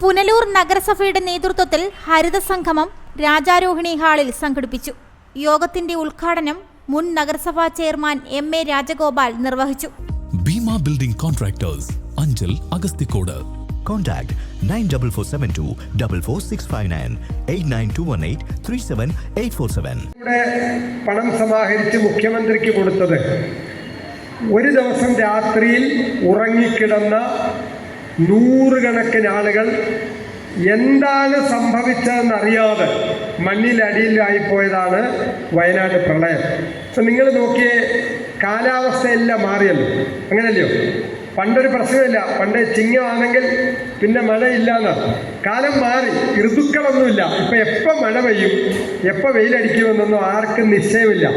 പുനലൂർ നഗരസഭയുടെ നേതൃത്വത്തിൽ ഹരിത സംഗമം രാജാരോഹിണി ഹാളിൽ സംഘടിപ്പിച്ചു. യോഗത്തിന്റെ ഉദ്ഘാടനം മുൻ നഗരസഭാ ചെയർമാൻ എം എ രാജഗോപാൽ നിർവഹിച്ചു. Bheema building contractors Anchal Agasthikode. Contact 94472 44659 89218 37847. ഇവിടെ പണം സമാഹരിച്ച് മുഖ്യമന്ത്രിക്ക് കൊടുത്തത് ഒരു ദിവസം രാത്രിയിൽ ഉറങ്ങിക്കിടന്ന നൂറുകണക്കിന് ആളുകൾ എന്താണ് സംഭവിച്ചതെന്നറിയാതെ മണ്ണിലടിയിലായിപ്പോയതാണ് വയനാട് പ്രളയം. അപ്പം നിങ്ങൾ നോക്കിയേ കാലാവസ്ഥയെല്ലാം മാറിയല്ലോ. അങ്ങനല്ലയോ? പണ്ടൊരു പ്രശ്നമില്ല. പണ്ട് ചിങ്ങമാണെങ്കിൽ പിന്നെ മഴയില്ലാന്ന്. കാലം മാറി. ഋതുക്കളൊന്നുമില്ല. ഇപ്പം എപ്പോൾ മഴ പെയ്യും എപ്പോൾ വെയിലടിക്കുമെന്നൊന്നും ആർക്കും നിശ്ചയമില്ല.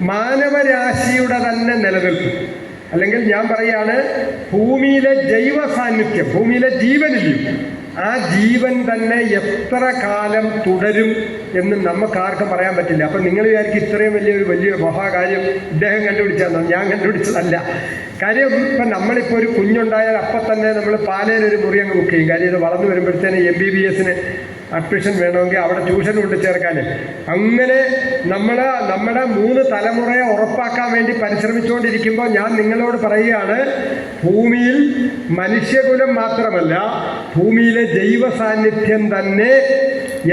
മാനവരാശിയുടെ തന്നെ നിലനിൽപ്പ്. അല്ലെങ്കിൽ ഞാൻ പറയാണ് ഭൂമിയിലെ ജൈവ സാന്നിധ്യം ഭൂമിയിലെ ജീവനില്ലയും ആ ജീവൻ തന്നെ എത്ര കാലം തുടരും എന്ന് നമുക്ക് ആർക്കും പറയാൻ പറ്റില്ല. അപ്പം നിങ്ങൾ വിചാരിക്കും ഇത്രയും വലിയൊരു വലിയ മഹാകാര്യം ഇദ്ദേഹം കണ്ടുപിടിച്ചാൽ ഞാൻ കണ്ടുപിടിച്ചതല്ല. കാര്യം ഇപ്പം നമ്മളിപ്പോൾ ഒരു കുഞ്ഞുണ്ടായാൽ അപ്പം തന്നെ നമ്മൾ പാലയിൽ ഒരു മുറി അങ്ങ് ബുക്ക് ചെയ്യും. കാര്യം ഇത് വളർന്നു വരുമ്പോഴത്തേന് എം ബി ബി എസിന് അഡ്മിഷൻ വേണമെങ്കിൽ അവിടെ ട്യൂഷൻ കൊണ്ട് ചേർക്കാൻ. അങ്ങനെ നമ്മൾ നമ്മുടെ മൂന്ന് തലമുറയെ ഉറപ്പാക്കാൻ വേണ്ടി പരിശ്രമിച്ചുകൊണ്ടിരിക്കുമ്പോൾ ഞാൻ നിങ്ങളോട് പറയുകയാണ് ഭൂമിയിൽ മനുഷ്യകുലം മാത്രമല്ല ഭൂമിയിലെ ജൈവ സാന്നിധ്യം തന്നെ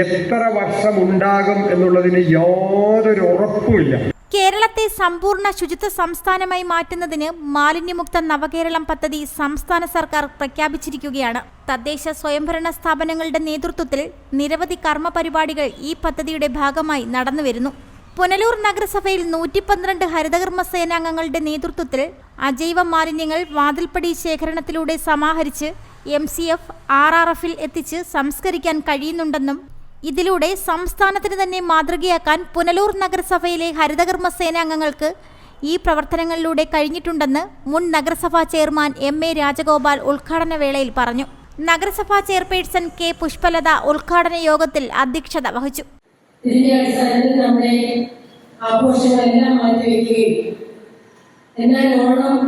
എത്ര വർഷം ഉണ്ടാകും എന്നുള്ളതിന് യാതൊരു ഉറപ്പുമില്ല. കേരളത്തെ സമ്പൂർണ ശുചിത്വ സംസ്ഥാനമായി മാറ്റുന്നതിന് മാലിന്യമുക്ത നവകേരളം പദ്ധതി സംസ്ഥാന സർക്കാർ പ്രഖ്യാപിച്ചിരിക്കുകയാണ്. തദ്ദേശ സ്വയംഭരണ സ്ഥാപനങ്ങളുടെ നേതൃത്വത്തിൽ നിരവധി കർമ്മ പരിപാടികൾ ഈ പദ്ധതിയുടെ ഭാഗമായി നടന്നുവരുന്നു. പുനലൂർ നഗരസഭയിൽ നൂറ്റി പന്ത്രണ്ട് ഹരിതകർമ്മ സേനാംഗങ്ങളുടെ നേതൃത്വത്തിൽ അജൈവ മാലിന്യങ്ങൾ വാതിൽപ്പടി ശേഖരണത്തിലൂടെ സമാഹരിച്ച് M C F R R എഫിൽ എത്തിച്ച് സംസ്കരിക്കാൻ കഴിയുന്നുണ്ടെന്നും ഇതിലൂടെ സംസ്ഥാനത്തിന് തന്നെ മാതൃകയാക്കാൻ പുനലൂർ നഗരസഭയിലെ ഹരിതകർമ്മ സേനാംഗങ്ങൾക്ക് ഈ പ്രവർത്തനങ്ങളിലൂടെ കഴിഞ്ഞിട്ടുണ്ടെന്ന് മുൻ നഗരസഭാ ചെയർമാൻ എം എ രാജഗോപാൽ ഉദ്ഘാടന വേളയിൽ പറഞ്ഞു. നഗരസഭാ ചെയർപേഴ്സൺ കെ പുഷ്പലത ഉദ്ഘാടന യോഗത്തിൽ അധ്യക്ഷത വഹിച്ചു. എന്നാൽ ഓണം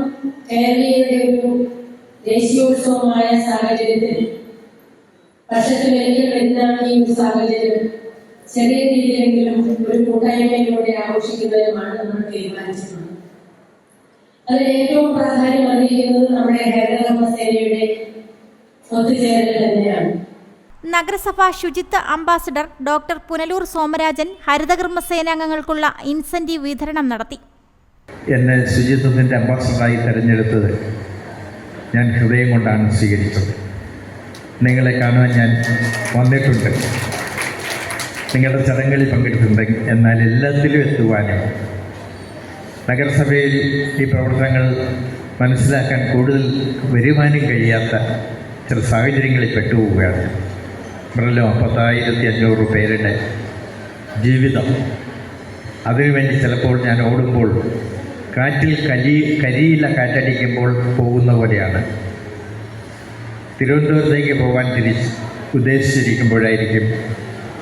കേരളീയരുടെ ഒരു ദേശീയോത്സവമായ സാഹചര്യത്തിൽ വർഷത്തിലൊരിക്കൽ എന്താണ് ഈ ഒരു സാഹചര്യം? ചെറിയ രീതിയിലെങ്കിലും ഒരു കൂട്ടായ്മയിലൂടെ ആഘോഷിക്കുന്നതിനുമാണ് നമ്മൾ തീരുമാനിച്ചിട്ടുള്ളത്. അതിൽ ഏറ്റവും പ്രാധാന്യം അറിയിക്കുന്നത് നമ്മുടെ ഹരിതകർമ്മ സേനയുടെ ഒത്തുചേരൽ തന്നെയാണ്. നഗരസഭാ ശുചിത്വ അംബാസിഡർ ഡോക്ടർ പുനലൂർ സോമരാജൻ ഹരിതകർമ്മ സേനാംഗങ്ങൾക്കുള്ള ഇൻസെന്റീവ് വിതരണം നടത്തി. എന്നെ ശുചിത്വത്തിന്റെ അംബാസിഡറായി തിരഞ്ഞെടുത്തത് ഞാൻ ഹൃദയം കൊണ്ടാണ് സ്വീകരിച്ചത്. നിങ്ങളെ കാണുവാൻ ഞാൻ വന്നിട്ടുണ്ട്. നിങ്ങളുടെ ചടങ്ങുകളിൽ പങ്കെടുത്തിട്ടുണ്ട്. എന്നാൽ എല്ലാത്തിലും എത്തുവാനും. നഗരസഭയിൽ ഈ പ്രവർത്തനങ്ങൾ മനസ്സിലാക്കാൻ കൂടുതൽ വരുവാനും കഴിയാത്ത ചില സാഹചര്യങ്ങളിൽ പെട്ടുപോവുകയാണ്. പറഞ്ഞല്ലോ പത്തായിരത്തി അഞ്ഞൂറ് പേരുടെ ജീവിതം. അതിനുവേണ്ടി ചിലപ്പോൾ ഞാൻ ഓടുമ്പോൾ കാറ്റിൽ കരി കരിയില കാറ്റടിക്കുമ്പോൾ പോകുന്ന പോലെയാണ്. തിരുവനന്തപുരത്തേക്ക് പോകാൻ തിരിച്ച് ഉദ്ദേശിച്ചിരിക്കുമ്പോഴായിരിക്കും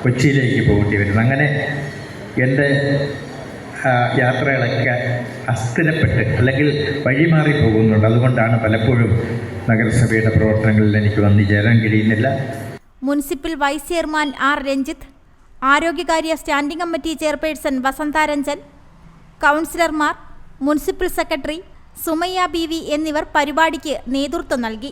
കൊച്ചിയിലേക്ക് പോകേണ്ടി വരുന്നത്. അങ്ങനെ എന്റെ യാത്രകളൊക്കെ അസ്ഥിരപ്പെട്ട് അല്ലെങ്കിൽ വഴിമാറി പോകുന്നുണ്ട്. അതുകൊണ്ടാണ് പലപ്പോഴും നഗരസഭയുടെ പ്രവർത്തനങ്ങളിൽ എനിക്ക് വന്നു ചേരാൻ കഴിയുന്നില്ല. Municipal vice chairman R Ranjith ആരോഗ്യകാര്യ standing committee chairperson Vasantha Ranjan കൗൺസിലർമാർ municipal secretary Sumayya B V എന്നിവർ പരിപാടിക്ക് നേതൃത്വം നൽകി.